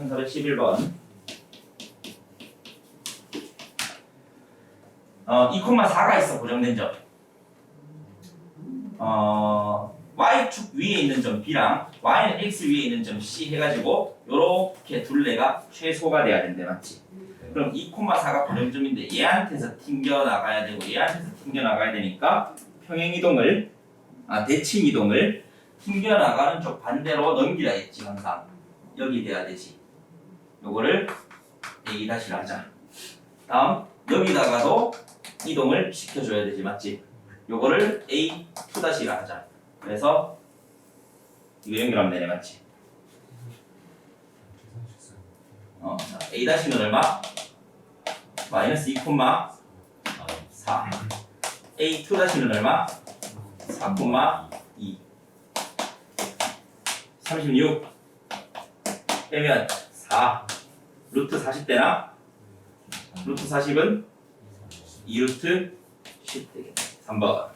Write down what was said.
1411번. 어, 2,4가 있어 고정된 점. 어, y축 위에 있는 점 B랑 y는 x 위에 있는 점 C 해가지고 요렇게 둘레가 최소가 돼야 된대 맞지? 그럼 2,4가 고정점인데 얘한테서 튕겨 나가야 되고 얘한테서 튕겨 나가야 되니까 평행 이동을 아 대칭 이동을 튕겨 나가는 쪽 반대로 넘기라 했지 항상 여기 돼야 되지. 요거를 A 다시를 하자. 다음 여기다가도 이동을 시켜줘야 되지 맞지? 요거를 A 2 다시를 하자. 그래서 이거 연결하면 되네 맞지? 어, 자, A 다시는 얼마? 마이너스 2콤마 4. A 2 다시는 얼마? 4,2 36 빼면 4 루트 40되나? 루트 40은 2루트 10 되겠네 3번